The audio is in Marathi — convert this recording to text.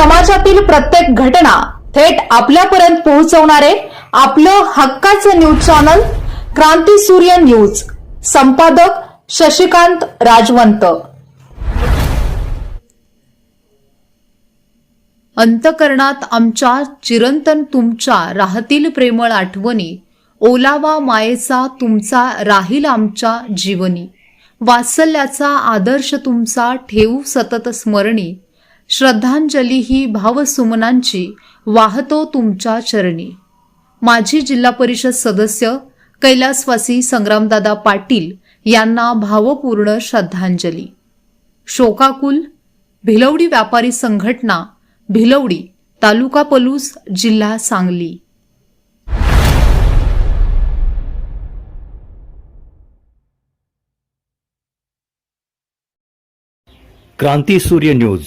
समाजातील प्रत्येक घटना थेट आपल्यापर्यंत पोहोचवणारे आपलं हक्काचं न्यूज चॅनल क्रांती सूर्य न्यूज संपादक शशिकांत राजवंत. अंतकरणात आमच्या चिरंतन तुमच्या राहतील प्रेमळ आठवणी. ओलावा मायेचा तुमचा राहील आमच्या जीवनी. वात्सल्याचा आदर्श तुमचा ठेवू सतत स्मरणी. श्रद्धांजली ही भावसुमनांची वाहतो तुमच्या चरणी. माजी जिल्हा परिषद सदस्य कैलासवासी संग्रामदादा पाटील यांना भावपूर्ण श्रद्धांजली. शोकाकुल भिलवडी व्यापारी संघटना भिलवडी तालुका पलूस जिल्हा सांगली. क्रांती सूर्य न्यूज.